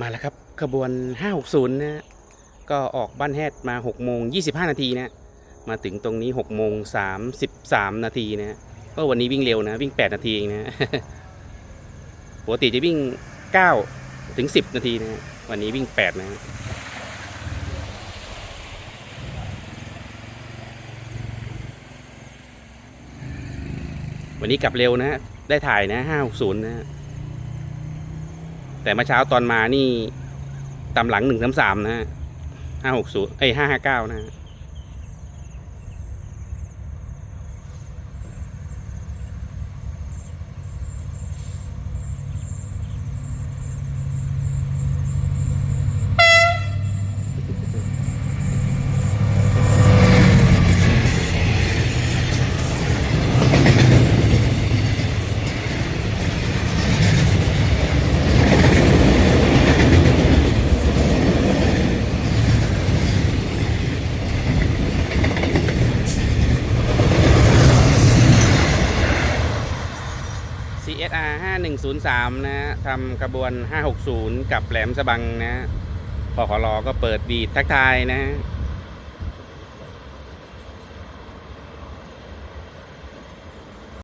มาแล้วครับขบวน 560นะฮะก็ออกบ้านแฮดมา6โมง25 นาทีนะมาถึงตรงนี้6โมง33 นาทีนะก็วันนี้วิ่งเร็วนะ วิ่ง 8 นาทีเองนะปกติจะวิ่ง 9 ถึง 10 นาทีนะ วันนี้วิ่ง 8 นะวันนี้กลับเร็วนะ ได้ถ่ายนะ560 นะ แต่เมื่อเช้าตอนมานี่ตำหลังหนึ่งสามสามนะห้าหกศูนย์เอ้ยห้าห้าเก้านะ CSR 5103 นะทำกระบวน 560 กับแหลมสะบังนะพอขอรอก็เปิดบีดทักทายนะ